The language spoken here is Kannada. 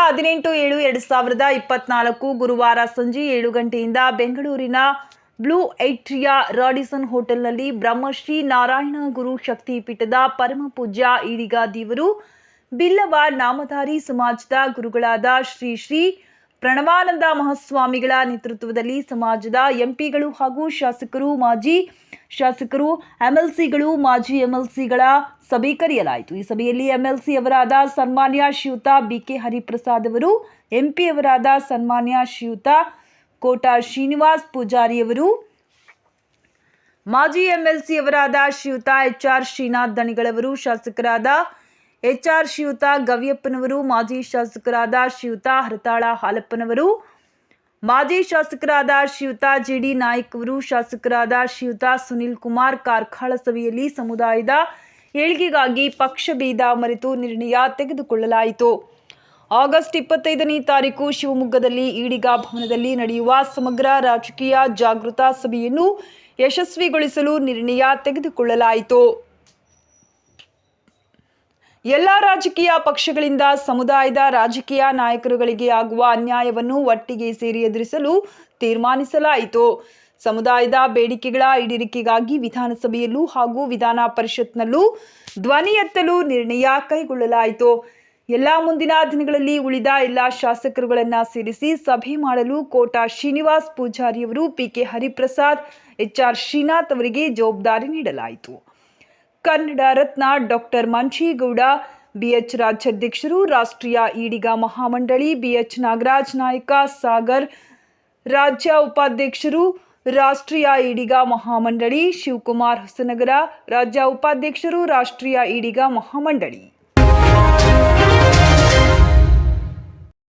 ಹದಿನೆಂಟು ಏಳು ಎರಡು ಸಾವಿರದ ಇಪ್ಪತ್ನಾಲ್ಕು ಗುರುವಾರ ಸಂಜೆ ಏಳು ಗಂಟೆಯಿಂದ ಬೆಂಗಳೂರಿನ ಬ್ಲೂ ಐಟ್ರಿಯ ರಾಡಿಸನ್ ಹೋಟೆಲ್ನಲ್ಲಿ ಬ್ರಹ್ಮಶ್ರೀ ನಾರಾಯಣ ಗುರು ಶಕ್ತಿ ಪೀಠದ ಪರಮ ಪೂಜ್ಯ ಈಡಿಗ ದೇವರು ಬಿಲ್ಲವ ನಾಮಧಾರಿ ಸಮಾಜದ ಗುರುಗಳಾದ ಶ್ರೀ ಶ್ರೀ ಪ್ರಣವಾನಂದ ಮಹಾಸ್ವಾಮಿಗಳ ನೇತೃತ್ವದಲ್ಲಿ ಸಮಾಜದ ಎಂಪಿಗಳು ಹಾಗೂ ಶಾಸಕರು, ಮಾಜಿ ಶಾಸಕರು ಎಂಎಲ್ಸಿಗಳು ಮಾಜಿ ಎಂಎಲ್ಸಿಗಳ ಸಭೆ ಕರೆಯಲಾಯಿತು. ಈ ಸಭೆಯಲ್ಲಿ ಎಂಎಲ್ಸಿ ಅವರಾದ ಸನ್ಮಾನ್ಯ ಶ್ರೀಯುತ ಬಿಕೆ ಹರಿಪ್ರಸಾದ್ ಅವರು ಎಂಪಿ ಅವರಾದ ಸನ್ಮಾನ್ಯ ಶ್ರೀಯುತ ಕೋಟ ಶ್ರೀನಿವಾಸ್ ಪೂಜಾರಿಯವರು ಮಾಜಿ ಎಂಎಲ್ಸಿ ಅವರಾದ ಶ್ರೀಯುತ ಎಚ್ ಆರ್ ಶ್ರೀನಾಥ್ ದಣಿಗಳವರು, ಶಾಸಕರಾದ ಎಚ್ ಆರ್ ಶ್ರೀಯುತ ಗವಿಯಪ್ಪನವರು, ಮಾಜಿ ಶಾಸಕರಾದ ಶ್ರೀಯುತ ಹರತಾಳ ಹಾಲಪ್ಪನವರು, ಮಾಜಿ ಶಾಸಕರಾದ ಶ್ರೀಯುತ ಜಿ ಡಿ ನಾಯ್ಕ್ ಅವರು ಶಾಸಕರಾದ ಶ್ರೀಯುತ ಸುನಿಲ್ ಕುಮಾರ್ ಕಾರ್ಖಾಳ ಸಭೆಯಲ್ಲಿ ಸಮುದಾಯದ ಏಳಿಗೆಗಾಗಿ ಪಕ್ಷಭೇದ ಮರೆತು ನಿರ್ಣಯ ತೆಗೆದುಕೊಳ್ಳಲಾಯಿತು. ಆಗಸ್ಟ್ ಇಪ್ಪತ್ತೈದನೇ ತಾರೀಕು ಶಿವಮೊಗ್ಗದಲ್ಲಿ ಈಡಿಗ ಭವನದಲ್ಲಿ ನಡೆಯುವ ಸಮಗ್ರ ರಾಜಕೀಯ ಜಾಗೃತಾ ಸಭೆಯನ್ನು ಯಶಸ್ವಿಗೊಳಿಸಲು ನಿರ್ಣಯ ತೆಗೆದುಕೊಳ್ಳಲಾಯಿತು. ಎಲ್ಲ ರಾಜಕೀಯ ಪಕ್ಷಗಳಿಂದ ಸಮುದಾಯದ ರಾಜಕೀಯ ನಾಯಕರುಗಳಿಗೆ ಆಗುವ ಅನ್ಯಾಯವನ್ನು ಒಟ್ಟಿಗೆ ಸೇರಿ ಎದುರಿಸಲು ತೀರ್ಮಾನಿಸಲಾಯಿತು. ಸಮುದಾಯದ ಬೇಡಿಕೆಗಳ ಈಡೇರಿಕೆಗಾಗಿ ವಿಧಾನಸಭೆಯಲ್ಲೂ ಹಾಗೂ ವಿಧಾನ ಪರಿಷತ್ನಲ್ಲೂ ಧ್ವನಿ ಎತ್ತಲು ನಿರ್ಣಯ ಕೈಗೊಳ್ಳಲಾಯಿತು. ಎಲ್ಲ ಮುಂದಿನ ದಿನಗಳಲ್ಲಿ ಉಳಿದ ಎಲ್ಲ ಶಾಸಕರುಗಳನ್ನು ಸೇರಿಸಿ ಸಭೆ ಮಾಡಲು Kota Srinivas ಪೂಜಾರಿಯವರು P K Hariprasad H R Srinath ಅವರಿಗೆ ಜವಾಬ್ದಾರಿ ನೀಡಲಾಯಿತು. Kannada Ratna doctor Manchegowda, B H ರಾಜ್ಯಾಧ್ಯಕ್ಷರು, ರಾಷ್ಟ್ರೀಯ ಈಡಿಗ ಮಹಾಮಂಡಳಿ, ಬಿಎಚ್ ನಾಗರಾಜ್ ನಾಯಕ, ಸಾಗರ್ ರಾಜ್ಯ ಉಪಾಧ್ಯಕ್ಷರು, ರಾಷ್ಟ್ರೀಯ ಈಡಿಗ ಮಹಾಮಂಡಳಿ, ಶಿವಕುಮಾರ್ ಹೊಸನಗರ ರಾಜ್ಯ ಉಪಾಧ್ಯಕ್ಷರು, ರಾಷ್ಟ್ರೀಯ ಈಡಿಗ ಮಹಾಮಂಡಳಿ.